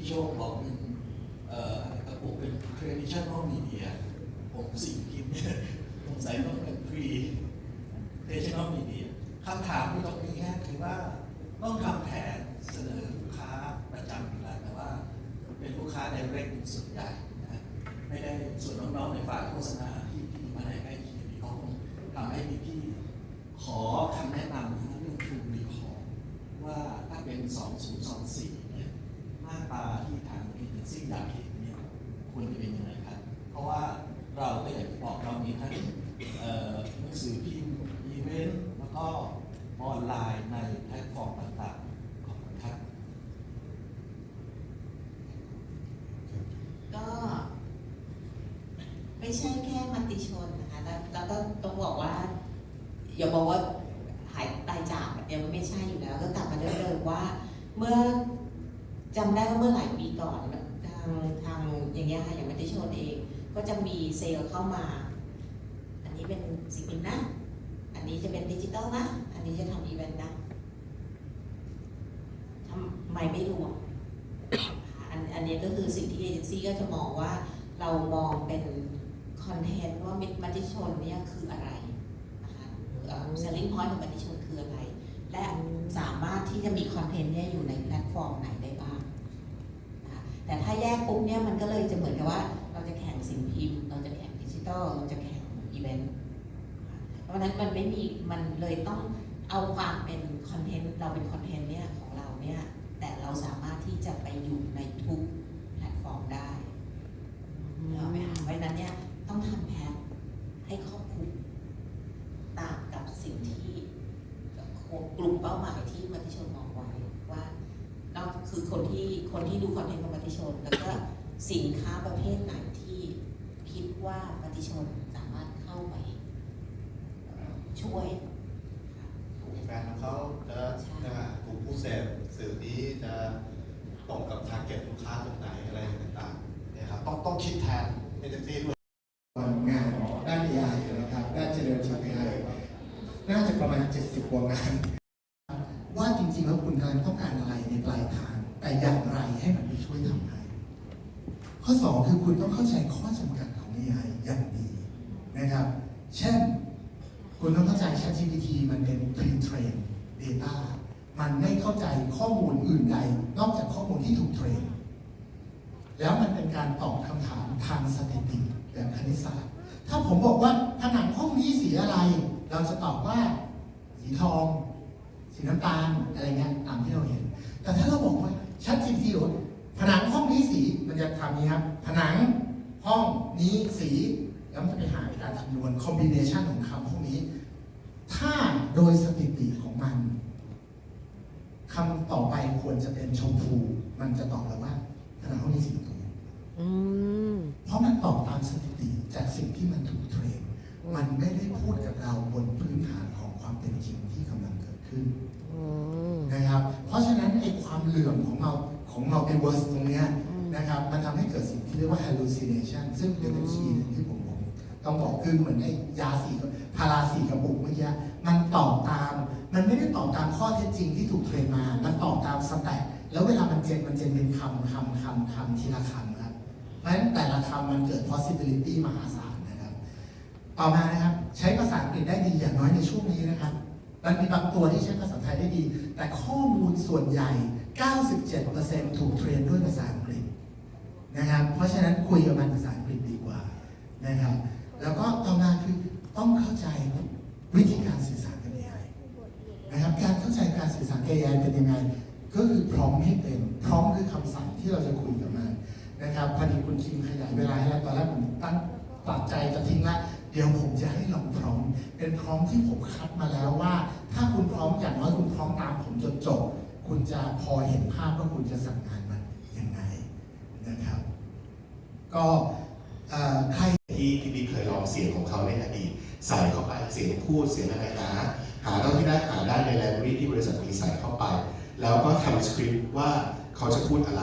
พี่โชคบอกเป็นเอ่ออะไรกระปุกเป็น traditional media ผมสิ่งพิมพ์เนี่ยผมใส่ต้องเป็น pre traditional media คำถามที่ตรงนี้ฮะคือว่าต้องทำแผนเสนอลูกค้าประจำอยู่แล้วแต่ว่า เป็นลูกค้า direct เป็นส่วนใหญ่นะไม่ได้ส่วนน้องๆในฝ่ายโฆษณาที่ที่มาในใกล้เคียงนี่เขาคงทำให้พี่ๆขอคำแนะนำเรื่อง True Recall ว่าถ้าเป็น 2024 เนี่ยหน้าตาที่ ทางเอเจนซี่งอยากเห็นเนี่ยควรจะเป็นยังไงครับ เพราะว่าเราก็อย่างที่บอกเรามีทั้งหนังสือพิมพ์อีเวนต์แล้วก็ออนไลน์ในแพลตฟอร์มต่างๆ ขอบคุณครับ ก็ ไม่ใช่แค่มติชนนะคะแล้วก็ต้องบอกว่า อย่าบอกว่าหายตายจากเดี๋ยมันไม่ใช่อยู่แล้ว ก็กลับมาเดิมๆว่า เมื่อจำได้ว่าเมื่อหลายปีก่อนางทางอย่างเงี้ยค่ะอย่างมติชนเอง ก็จะมีเซลล์เข้ามา อันนี้เป็นสิ่งพิมพ์นะ อันนี้จะเป็นดิจิตอลนะ อันนี้จะทำอีเวนต์นะทำไมไม่รวมอันอันนี้ก็คือสิ่งที่เอเจนซี่ก็จะมองว่าเรามองเป็นคอนเทนต์ว่ามิตรมติชนเนี่ยคืออะไรนะคะเซลลิ่งพอยต์ของมติชนคืออะไร และสามารถที่จะมีคอนเทนต์เนี่ยอยู่ในแพลตฟอร์มไหนได้บ้าง แต่ถ้าแยกปุ๊บเนี่ยมันก็เลยจะเหมือนกับว่า เราจะแข่งสิ่งพิมพ์ เราจะแข่งดิจิตอลเราจะแข่งอีเวนต์เพราะฉะนั้นมันไม่มีมันเลยต้องเอาความเป็นคอนเทนต์เราเป็นคอนเทนต์เนี่ยของเราเนี่ยแต่เราสามารถที่จะไปอยู่ในทุกแพลตฟอร์มได้เอาไหมคะเพราะฉะนั้นเนี่ยต้องทำแพทให้ครอบคลุมตามกับสิ่งที่กลุ่มเป้าหมายที่มติชนมองไว้ว่าเรา คือคนที่คนที่ดูคอนเทนต์ของมติชน แล้วก็สินค้าประเภทไหนที่คิดว่ามติชนสามารถเข้าไปเอ่อช่วยกลุ่มแฟนของเขาจะนะฮะกลุ่มผู้เสพสื่อนี้จะตรงกับทาร์เก็ตลูกค้าตรงไหนอะไรต่างๆเนี่ยครับต้องต้องคิดแทนเอเจนซี่ด้วยงานด้าน AI นะครับด้าน generative AI น่าจะประมาณ 70กว่างาน แต่อย่างไรให้มันไปช่วยทำให้ ข้อ 2 คือคุณต้องเข้าใจข้อจำกัดของ AI อย่างดีนะครับ เช่น คุณต้องเข้าใจ ChatGPT มันเป็น pre-train data มันไม่เข้าใจข้อมูลอื่นใด นอกจากข้อมูลที่ถูกเทรน แล้วมันเป็นการตอบคำถามทางสถิติแบบคณิตศาสตร์ ถ้าผมบอกว่าผนังห้องนี้สีอะไร เราจะตอบว่า สีทอง สีน้ำตาลอะไรเงี้ยตามที่เราเห็น แต่ถ้าเราบอกว่า ชัดจริงที่ว่าผนังห้องนี้สีมันจะทำนี้ครับ ผนังห้องนี้สีแล้วมันจะไปหาการคำนวณคอมบิเนชันของคำพวกนี้ ถ้าโดยสถิติของมันคำต่อไปควรจะเป็นชมพู มันจะตอบแล้วว่าผนังห้องนี้สีชมพูอืมเพราะมันตอบตามสถิติจากสิ่งที่มันถูกเทรนมันไม่ได้พูดกับเราบนพื้นฐานของความเป็นจริงที่กำลังเกิดขึ้น ลื่อมของเราของเราเป็นเวอร์สตรงเนี้ยนะครับมันทำให้เกิดสิ่งที่เรียกว่า hallucination ซึ่งเป็นชีหนึ่งที่ผมผมต้องบอกคือเหมือนไอ้ยาสีพาราสีกระปุกเมื่อกี้มันตอบตาม มันไม่ได้ตอบตามข้อเท็จจริงที่ถูกเทรนมา มันตอบตามสแต็กแล้วเวลามันเจนมันเจนเป็นคำคำคำคำทีละคำครับเพราะฉะนั้นแต่ละคำมันเกิด possibility มหาศาลนะครับ ต่อมานะครับใช้ภาษาอังกฤษได้ดีอย่างน้อยในช่วงนี้นะครับ มันมีบางตัวที่ใช้ภาษาไทยได้ดี แต่ข้อมูลส่วนใหญ่ 97%ถูกเทรนด้วยภาษาอังกฤษนะครับ เพราะฉะนั้นคุยกับมันภาษาอังกฤษดีกว่านะครับ แล้วก็ต่อมาคือต้องเข้าใจวิธีการสื่อสารกับ AI นะครับ การเข้าใจการสื่อสารกับ AI เป็นยังไง ก็คือพร้อมให้เป็น พร้อมคือคำสั่งที่เราจะคุยกับมันนะครับ พอดีคุณคิมขยายเวลาให้แล้วตอนแรกผมตั้งตัดใจจะทิ้งละเดี๋ยวผมจะให้ลองพร้อม เป็นพร้อมที่ผมคัดมาแล้วว่า ถ้าคุณพร้อมอย่างน้อยคุณพร้อมตามผมจนจบ คุณจะพอเห็นภาพว่าคุณจะสั่งงานมันยังไงนะครับ ก็ใครที่ที่บิ๊กเคยลองเสียงของเขาในอดีตใส่เข้าไปเสียงพูดเสียงอะไรหาหาเท่าที่ได้หาได้ในไลบรารีที่บริษัทมีใส่เข้าไป แล้วก็ทำสคริปต์ว่าเขาจะพูดอะไร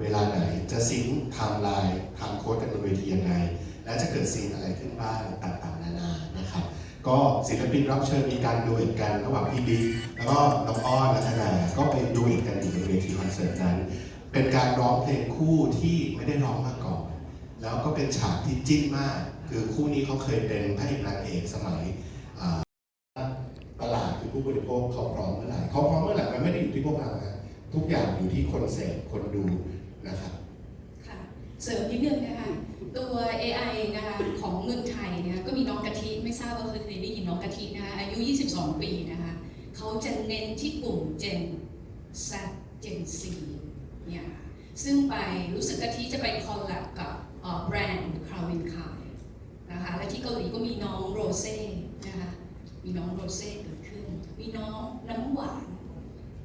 เวลาไหนจะซิงค์ไทม์ไลน์ทำโค้ดกันบนเวทียังไง และจะเกิดซีนอะไรขึ้นบ้างต่างๆนานานะครับ ก็ศิลปินรับเชิญมีการดูเอ็ดกันระหว่างพี่บิ๊กแล้วก็น้องอ้อนลักษณะก็ไปดูเอ็ดกันอยู่บนเวทีคอนเสิร์ตนั้น เป็นการร้องเพลงคู่ที่ไม่ได้ร้องมาก่อน แล้วก็เป็นฉากที่จิ้นมาก คือคู่นี้เขาเคยเป็นพระเอกนางเอกสมัยตลาดคือผู้บริโภคเขาพร้อมเมื่อไหร่เขาพร้อมเมื่อไหร่มันไม่ได้อยู่ที่พวกเรานะทุกอย่างอยู่ที่คนเสพคนดูนะครับ เขาจะเน้นที่กลุ่ม Gen Z Gen C เนี่ยค่ะซึ่งไปรู้สึกกะทิจะไปคอลแลบกับแบรนด์คาวินคายนะคะและที่เกาหลีก็มีน้องโรเซ่นะคะมีน้องโรเซ่เกิดขึ้น มีน้องน้ำหวาน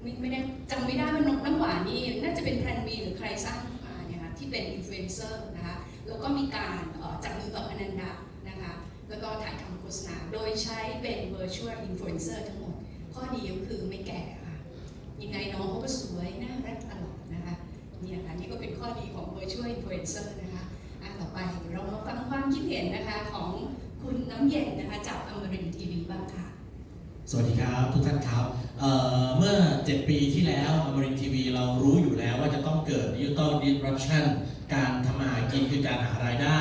ไม่ไม่ได้จำไม่ได้ว่าน้ำน้ำหวานนี่น่าจะเป็นแพลนบีหรือใครสร้างขึ้นมาเนี่ยค่ะที่เป็นอินฟลูเอนเซอร์นะคะแล้วก็มีการจับมือกับอนันดานะคะแล้วก็ถ่ายทำโฆษณาโดยใช้เป็น virtual influencer ทั้งหมด ข้อดีก็คือไม่แก่ค่ะยังไงน้องเขาก็สวยน่ารักตลอดนะคะเนี่ยค่ะนี่ก็เป็นข้อดีของ virtual influencer นะคะอะต่อไปเดี๋ยวเรามาฟังความคิดเห็นนะคะของคุณน้ำเย็นนะคะจากอมรินทีวีบ้างค่ะ สวัสดีครับทุกท่านครับเอ่อเมื่อ 7 ปีที่แล้วอมรินทีวีเรารู้อยู่แล้วว่าจะต้องเกิดดิจิตอลดิสรัปชันการทำมาหากินคือการหารายได้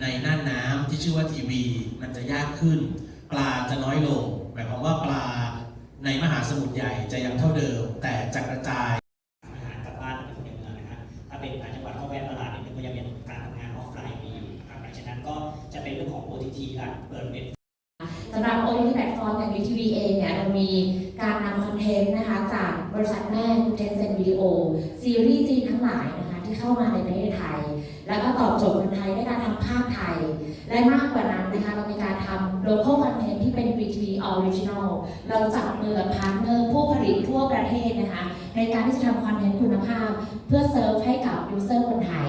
ในน่านน้ำที่ชื่อว่าทีวี มันจะยากขึ้น ปลาจะน้อยลง หมายความว่าปลา สมุทรใหญ่จะยังเท่าเดิม แต่จะกระจายอาหารกลับบ้านเป็นคนในเมืองนะครับถ้าเป็นต่างจังหวัดก็แวะตลาดนิดนึงก็ยังเป็นการทำงานออฟไลน์มีอยู่ครับดังนั้นก็จะเป็นเรื่องของ OTT ละเปิดเป็นสำหรับ OTT แพลตฟอร์มอย่าง VTV เองเนี่ยเรามีการนำคอนเทนต์นะคะจากบริษัทแม่คือ Tencent Video ซีรีส์จีนทั้งหลายนะคะ ที่เข้ามาในประเทศไทย แล้วก็ตอบโจทย์คนไทยด้วยการทำภาพไทย และมากกว่านั้นนะคะเรามีการทำ local content ที่เป็น VTV original เราจับมือกับพาร์ทเนอร์ผู้ผลิตทั่วประเทศนะคะในการที่จะทำคอนเทนต์คุณภาพ เพื่อเซิร์ฟให้กับยูเซอร์คนไทย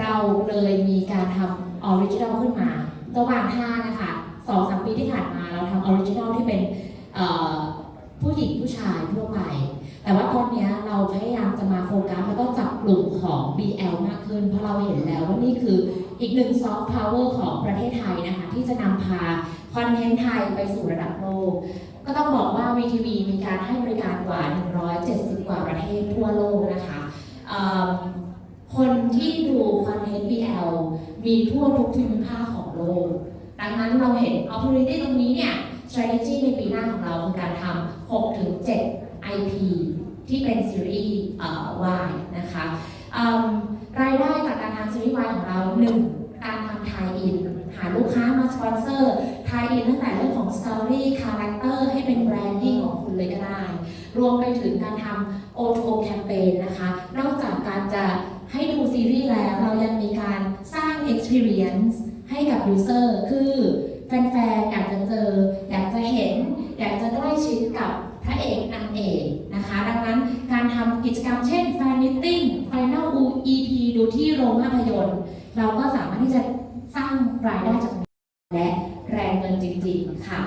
เราเลยมีการทำออริจินัลขึ้นมาระหว่างทางนะคะสองสามปีที่ผ่านมาเราทำออริจินัลที่เป็นผู้หญิงผู้ชายทั่วไป แต่ว่าตอนนี้เราพยายามจะมาโฟกัสแล้วก็จับกลุ่มของ BL มากขึ้น เพราะเราเห็นแล้วว่านี่คืออีกหนึ่งซอฟต์พาวเวอร์ของประเทศไทยนะคะ ที่จะนำพาคอนเทนต์ไทยไปสู่ระดับโลก ก็ต้องบอกว่า VTV มีการให้บริการกว่า 170 กว่าประเทศทั่วโลกนะคะคนที่ดูคอนเทนต์ BL มีทั่วทุกภูมิภาคของโลก ดังนั้นเราเห็น opportunity ตรงนี้เนี่ย strategy ในปีหน้าของเราคือการทำ6ถึง7 ที่เป็นซีรีส์เอ่อ Y นะคะรายได้จากการทำซีรีส์ Y ของเรา 1. การทำ tie in หาลูกค้ามาสปอนเซอร์ tie in ตั้งแต่เรื่องของ story character ให้เป็น branding ของคุณเลยก็ได้ รวมไปถึงการทำ O2O campaign นะคะ นอกจากการจะให้ดูซีรีส์แล้วเรายังมีการสร้าง experience ให้กับ user คือแฟนๆอยากจะเจอ อยากจะเห็น อยากจะใกล้ชิดกับพระเอกนางเอก นะคะ ดังนั้นการทำกิจกรรมเช่น fan meeting final EP ดูที่โรงภาพยนตร์ เราก็สามารถที่จะสร้างรายได้จากและแรงเงินจริงๆค่ะ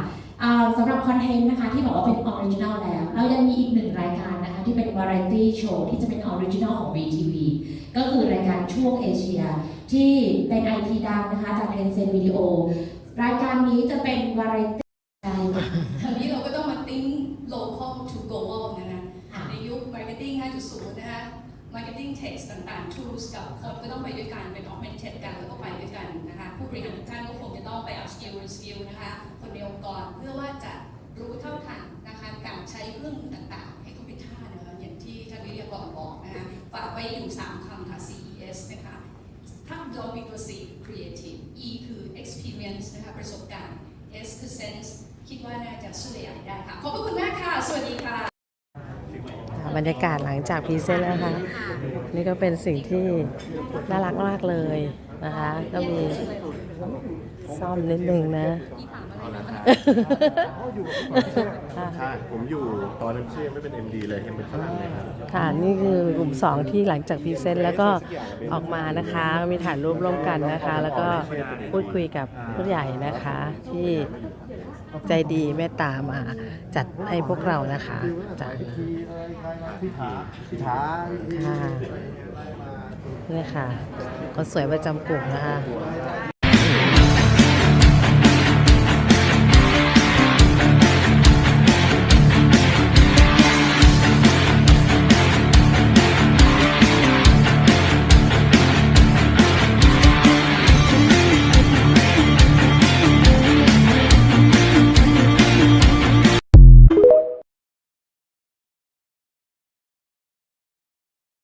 สำหรับคอนเทนต์นะคะที่บอกว่าเป็นออริจินัลแล้ว เรายังมีอีกหนึ่งรายการนะคะที่เป็นวาไรตี้โชว์ที่จะเป็นออริจินัลของ VTV ก็คือรายการช่วงเอเชีย ที่เป็น IP ดังนะคะจาก Tencent Video รายการนี้จะเป็นวาไรตี้ 1.0 นะคะ marketing text ต่างๆ tools กับ code ก็ต้องไปด้วยกัน เป็น augmented กัน แล้วก็ไปด้วยกันนะคะ ผู้บริหารทุกท่านก็คงจะต้องไป upskill reskill นะคะ คนในองค์กรเพื่อว่าจะรู้เท่าทันนะคะ การใช้เครื่องต่างๆ ให้เขาเป็นท่านะคะอย่างที่ท่านวิทยากรบอกนะคะฝากไว้อยู่ 3คำค่ะ CES นะคะถ้าเรามีตัว C creative E คือ experience นะคะประสบการณ์ S คือ sense คิดว่าน่าจะช่วยอะไรได้ค่ะ ขอบพระคุณมากค่ะ สวัสดีค่ะ บรรยากาศหลังจากพรีเซนต์แล้วนะคะ นี่ก็เป็นสิ่งที่น่ารักมากเลย นะคะ ก็มีซ่อมนิดนึงนะใช่ ผมอยู่ตอนนั้นชื่อยังไม่เป็น MD เลยยังเป็นฝรั่งเลยครับ ค่ะ นี่คือกลุ่ม 2 ที่หลังจากพรีเซนต์แล้วก็ออกมานะคะ มีถ่ายรูปร่วมกันนะคะ แล้วก็พูดคุยกับผู้ใหญ่นะคะที่ใจดีเมตตามาจัดให้พวกเรานะคะจ้ะพี่ถาพี่ถาค่ะ นี่ค่ะคนสวยประจำกลุ่มนะคะ